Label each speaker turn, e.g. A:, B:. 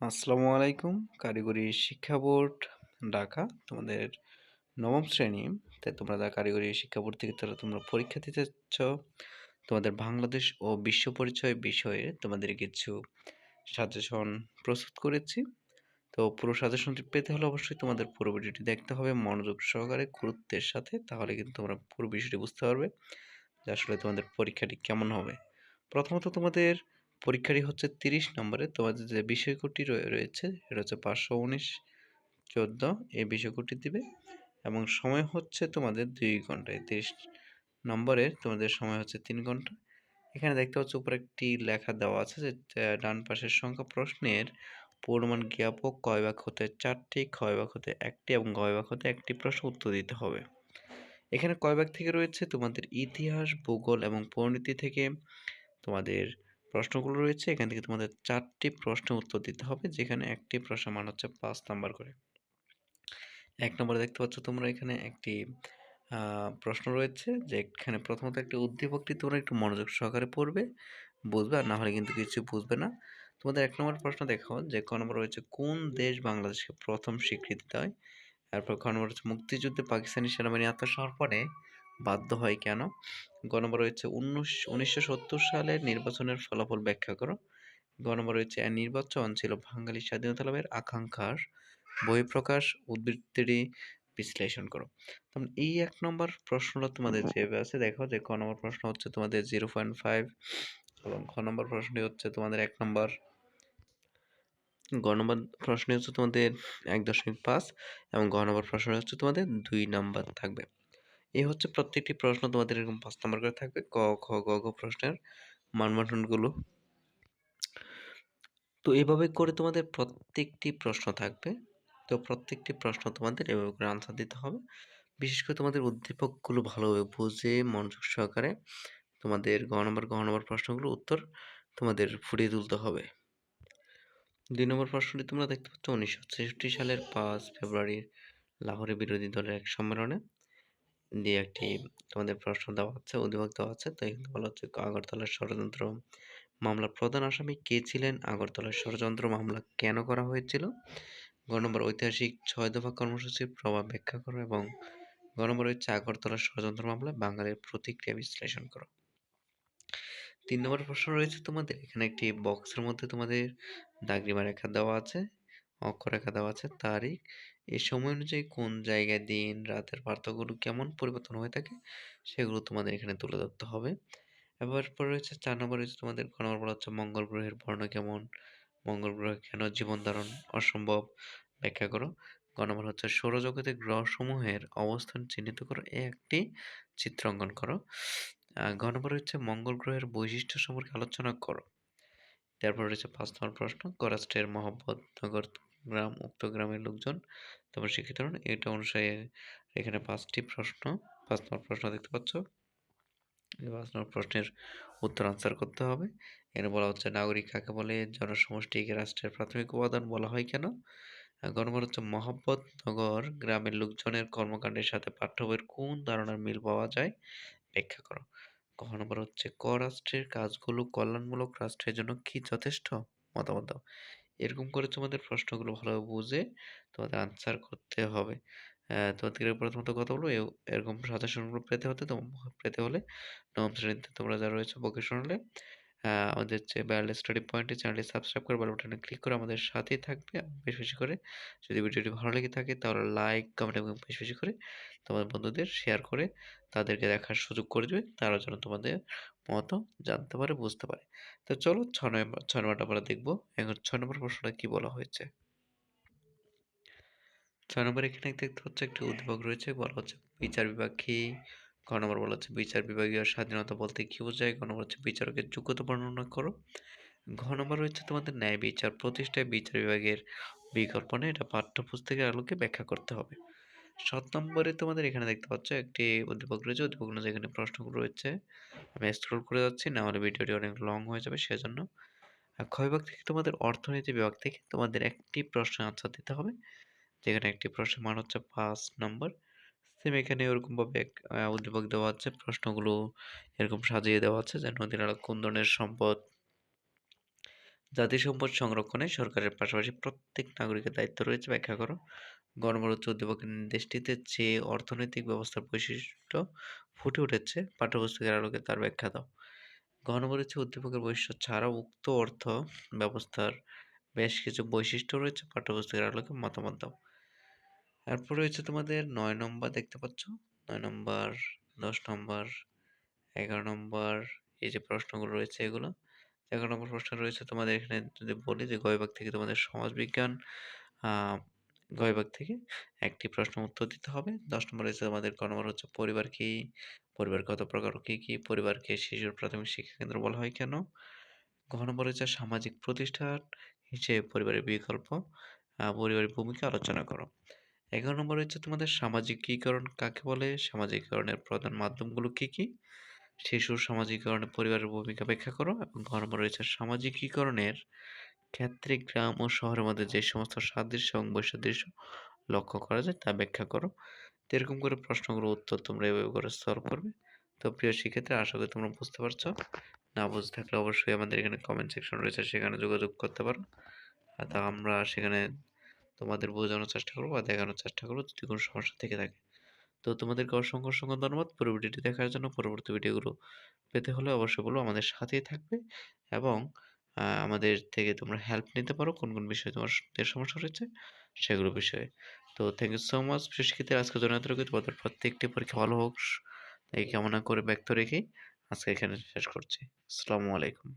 A: আসসালামু আলাইকুম। কারিগরি শিক্ষা বোর্ড, ঢাকা, তোমাদের নবম শ্রেণি। তাই তোমরা কারিগরি শিক্ষা বোর্ড থেকে, তারা তোমরা পরীক্ষা দিতে চাচ্ছ। তোমাদের বাংলাদেশ ও বিশ্ব পরিচয় বিষয়ে তোমাদের কিছু সাজেশন প্রস্তুত করেছি। তো পুরো সাজেশনটি পেতে হলে অবশ্যই তোমাদের পুরো ভিডিওটি দেখতে হবে মনোযোগ সহকারে, গুরুত্বের সাথে। তাহলে কিন্তু তোমরা পুরো বিষয়টি বুঝতে পারবে যে আসলে তোমাদের পরীক্ষাটি কেমন হবে। প্রথমত তোমাদের পরীক্ষাটি হচ্ছে তিরিশ নম্বরে। তোমাদের যে বিষয়কটি রয়েছে সেটা হচ্ছে পাঁচশো উনিশ, চোদ্দ, এই বিষয়কটি দিবে। এবং সময় হচ্ছে তোমাদের দুই ঘন্টায় তিরিশ নম্বরের তোমাদের সময় হচ্ছে তিন ঘণ্টা। এখানে দেখতে পাচ্ছ উপরে একটি লেখা দেওয়া আছে যে ডান পাশের সংখ্যা প্রশ্নের পূর্ণমান জ্ঞাপক কয় ভাগ হতে চারটি, ক্ষয় ভাগ হতে একটি এবং গয় ভাগ হতে একটি প্রশ্ন উত্তর দিতে হবে। এখানে কয় ভাগ থেকে রয়েছে? তোমাদের ইতিহাস, ভূগোল এবং পরিণতি থেকে তোমাদের প্রশ্নগুলো রয়েছে। এখান থেকে তোমাদের চারটি প্রশ্ন উত্তর দিতে হবে, যেখানে একটি প্রশ্ন মান হচ্ছে পাঁচ নাম্বার করে। এক নম্বরে দেখতে পাচ্ছ তোমরা এখানে একটি প্রশ্ন রয়েছে যে এখানে প্রথমত একটি উদ্দীপকটি তোমরা একটু মনোযোগ সহকারে পড়বে, বুঝবে, আর না হলে কিন্তু কিছু বুঝবে না। তোমাদের এক নম্বর প্রশ্ন দেখো যে ক নম্বর রয়েছে, কোন দেশ বাংলাদেশকে প্রথম স্বীকৃতি দেয়? তারপর খ নম্বর হচ্ছে মুক্তিযুদ্ধে পাকিস্তানি সেনাবাহিনী আত্মসমর্পণে বাধ্য হয় কেন? গ নম্বর রয়েছে উনিশশো সত্তর সালের নির্বাচনের ফলাফল ব্যাখ্যা করো। গ নম্বর রয়েছে নির্বাচন ছিল বাঙালি স্বাধীনতা লাভের আকাঙ্ক্ষার বহিঃপ্রকাশ উদ্বৃত্তিটি বিশ্লেষণ করো। তখন এই এক নম্বর প্রশ্নটা তোমাদের যেভাবে আছে দেখো যে ক নম্বর প্রশ্ন হচ্ছে তোমাদের জিরো পয়েন্ট ফাইভ এবং খ নম্বর প্রশ্নটি হচ্ছে তোমাদের এক নম্বর গ নম্বর প্রশ্ন হচ্ছে তোমাদের এক দশমিক পাঁচ এবং গ নম্বর প্রশ্ন হচ্ছে তোমাদের দুই নম্বর থাকবে। এই হচ্ছে প্রত্যেকটি প্রশ্ন তোমাদের এরকম পাঁচ নম্বর করে থাকবে। ক খ গ, ঘ প্রশ্নের মানবন্ধনগুলো তো এভাবে করে তোমাদের প্রত্যেকটি প্রশ্ন থাকবে। তো প্রত্যেকটি প্রশ্ন তোমাদের এভাবে করে আনসার দিতে হবে। বিশেষ করে তোমাদের উদ্দীপকগুলো ভালোভাবে বুঝে, মনোযোগ সহকারে তোমাদের গ নম্বর গ নম্বর প্রশ্নগুলো উত্তর তোমাদের ফুটিয়ে তুলতে হবে। দুই নম্বর প্রশ্নটি তোমরা দেখতে পাচ্ছ উনিশশো ছেষট্টি সালের পাঁচ ফেব্রুয়ারির লাহোরে বিরোধী দলের এক সম্মেলনে। দিয়ে একটি তোমাদের প্রশ্ন দেওয়া হচ্ছে অধিভুক্ত দেওয়া আছে তো এখানে বলা হচ্ছে আগরতলার ষড়যন্ত্র মামলার প্রধান আসামি কে ছিলেন? আগরতলার ষড়যন্ত্র মামলা কেন করা হয়েছিল? গ নম্বর, ঐতিহাসিক ছয় দফা কর্মসূচির প্রভাব ব্যাখ্যা করো এবং গ নম্বর হচ্ছে আগরতলার ষড়যন্ত্র মামলায় বাঙালির প্রতিক্রিয়া বিশ্লেষণ করো। তিন নম্বর প্রশ্ন রয়েছে তোমাদের, এখানে একটি বক্সের মধ্যে তোমাদের দাগরিমা রেখা দেওয়া আছে, অক্ষরেখা দেওয়া আছে, তারিখ এই সময় অনুযায়ী কোন জায়গায় দিন, রাতের পার্থক্যগুলো কেমন পরিবর্তন হয়ে থাকে, সেগুলো তোমাদের এখানে তুলে ধরতে হবে। এবার পরে রয়েছে চার নম্বর রয়েছে তোমাদের ক নম্বর বলা হচ্ছে মঙ্গল গ্রহের বর্ণ কেমন, মঙ্গল গ্রহে কেন জীবন ধারণ অসম্ভব, ব্যাখ্যা করো। ক নম্বর হচ্ছে সৌরজগতের গ্রহসমূহের অবস্থান চিহ্নিত করো, এ একটি চিত্র অঙ্কন করো। ঘ নম্বর হচ্ছে মঙ্গল গ্রহের বৈশিষ্ট্য সম্পর্কে আলোচনা করো। তারপর রয়েছে পাঁচ নম্বর প্রশ্ন করাস্টের মহব্বত, নগর গ্রাম, উক্ত গ্রামের লোকজন। তারপর শিক্ষিত এটা অনুসারে এখানে পাঁচটি প্রশ্ন। পাঁচ নম্বর প্রশ্ন দেখতে পাচ্ছ। পাঁচ নম্বর প্রশ্নের উত্তর আনসার করতে হবে। এখানে বলা হচ্ছে, নাগরিক কাকে বলে? জনসমষ্টিকে রাষ্ট্রের প্রাথমিক উপাদান বলা হয় কেন? গণমার হচ্ছে, মহাব্বত নগর গ্রামের লোকজনের কর্মকাণ্ডের সাথে পাঠ্য বইয়ের কোন ধারণার মিল পাওয়া যায়? ব্যাখ্যা করো। ক নম্বর হচ্ছে, ক রাষ্ট্রের কাজগুলো কল্যাণমূলক রাষ্ট্রের জন্য কি যথেষ্ট? মতামত দাও। এরকম করে তোমাদের প্রশ্নগুলো ভালোভাবে বুঝে তোমাদের আনসার করতে হবে। তোমাদের প্রথমত কথা বলব এরকম সাজেশনগুলো পেতে হতে পেতে হলে নবম শ্রেণীতে তোমরা যারা রয়েছে ভোকেশনালে আমাদের যে বায়ারলেস স্টাডি পয়েন্টে চ্যানেলটি সাবস্ক্রাইব করে বেল বাটনে ক্লিক করে আমাদের সাথেই থাকবে। বেশি বেশি করে যদি ভিডিওটি ভালো লেগে থাকে তাহলে লাইক কমেন্ট এবং বেশি বেশি করে তোমাদের বন্ধুদের শেয়ার করে তাদেরকে দেখার সুযোগ করে দেবে। তারা যেন তোমাদের মতো জানতে পারে, বুঝতে পারে। তো চলো ছ নম্বর ছয় নম্বরটা আমরা দেখব। এখন ছয় নম্বর প্রশ্নটা কি বলা হয়েছে? ছয় নম্বর এখানে দেখতে হচ্ছে একটি উদ্যোগ রয়েছে। বলা হচ্ছে বিচার বিভাগ কি? ক নম্বর বলা হচ্ছে বিচার বিভাগীয় স্বাধীনতা বলতে কি বোঝায়? গ নম্বর হচ্ছে বিচারকের যোগ্যতা বর্ণনা করো। ঘ নম্বর হচ্ছে তোমাদের ন্যায় বিচার প্রতিষ্ঠায় বিচার বিভাগের বিকল্পনে এটা পাঠ্যপুস্তকের আলোকে ব্যাখ্যা করতে হবে। সাত নম্বরে তোমাদের এখানে দেখতে পাচ্ছ একটি উদ্দীপক রয়েছে। উদ্দীপক যেখানে প্রশ্নগুলো রয়েছে। আমি স্ক্রল করে যাচ্ছি, না হলে ভিডিওটি অনেক লং হয়ে যাবে, সেজন্য। ক্ষয় বিভাগ থেকে তোমাদের অর্থনীতি বিভাগ থেকে তোমাদের একটি প্রশ্নের আনসার দিতে হবে। যেখানে একটি প্রশ্নের মান হচ্ছে পাঁচ নম্বর। সেম এখানে ওরকমভাবে এক উদ্দীপক দেওয়া আছে, প্রশ্নগুলো এরকম সাজিয়ে দেওয়া আছে যে নদী নালা কোন ধরনের সম্পদ জাতীয় সম্পদ সংরক্ষণে সরকারের পাশাপাশি প্রত্যেক নাগরিকের দায়িত্ব রয়েছে, ব্যাখ্যা করো। গণবরোচ্চ উদ্দীপকের নির্দেশটিতে যে অর্থনৈতিক ব্যবস্থার বৈশিষ্ট্য ফুটে উঠেছে, পাঠ্যপুস্তকের আলোকে তার ব্যাখ্যা দাও। গণবরোচ্চ উদ্দীপকের বৈশিষ্ট্য ছাড়াও উক্ত অর্থ ব্যবস্থার বেশ কিছু বৈশিষ্ট্য রয়েছে, পাঠ্যপুস্তকের আলোকে মতামত দাও। এরপর রয়েছে তোমাদের নয় নম্বর দেখতে পাচ্ছ? নয় নম্বর, দশ নম্বর, এগারো নম্বর, এই যে প্রশ্নগুলো রয়েছে এগুলো। এগারো নম্বর প্রশ্ন রয়েছে তোমাদের এখানে যদি বলি যে গয়বাগ থেকে তোমাদের সমাজবিজ্ঞান গয়বাগ থেকে একটি প্রশ্ন উত্তর দিতে হবে। দশ নম্বর রয়েছে তোমাদের ক নম্বর হচ্ছে পরিবার কি? পরিবার কত প্রকার কি কি? পরিবারকে শিশুর প্রাথমিক শিক্ষা কেন্দ্র বলা হয় কেন? ঘ নম্বর রয়েছে সামাজিক প্রতিষ্ঠান হিসেবে পরিবারের বিকল্প পরিবারের ভূমিকা আলোচনা করো। এগারো নম্বর হচ্ছে তোমাদের সামাজিকীকরণ কাকে বলে? সামাজিকীকরণের প্রধান মাধ্যমগুলো কি কি? শিশুর সামাজিকীকরণে পরিবারের ভূমিকা ব্যাখ্যা করো এবং নম্বর রয়েছে সামাজিকীকরণের ক্ষেত্রে গ্রাম ও শহরের মধ্যে যে সমস্ত সাদৃশ্য এবং বৈসাদৃশ্য লক্ষ্য করা যায় তা ব্যাখ্যা করো। এরকম করে প্রশ্নগুলোর উত্তর তোমরা এভাবে করে সলভ করবে। তো প্রিয় শিক্ষার্থী, আশা করি তোমরা বুঝতে পারছ। না বুঝতে থাকলে অবশ্যই আমাদের এখানে কমেন্ট সেকশন রয়েছে, সেখানে যোগাযোগ করতে পারো। তা আমরা সেখানে তোমাদের বোঝানোর চেষ্টা করব বা দেখানোর চেষ্টা করব, যদি কোনো সমস্যা থেকে থাকে। তো তোমাদেরকে অসংখ্য অসংখ্য ধন্যবাদ পুরো ভিডিওটি দেখার জন্য। পরবর্তী ভিডিওগুলো পেতে হলে অবশ্যই বলো আমাদের সাথেই থাকবে এবং আমাদের থেকে তোমরা হেল্প নিতে পারো কোন কোন বিষয়ে তোমাদের সমস্যা রয়েছে সেগুলো বিষয়ে। তো থ্যাংক ইউ সো মাচ শিক্ষিতের আজকে জন্য এতটুকু তোমাদের প্রত্যেকটি পরীক্ষা ভালো হোক এই কামনা করে ব্যক্ত রেখেই আজকে এখানে শেষ করছি। আসসালামু আলাইকুম।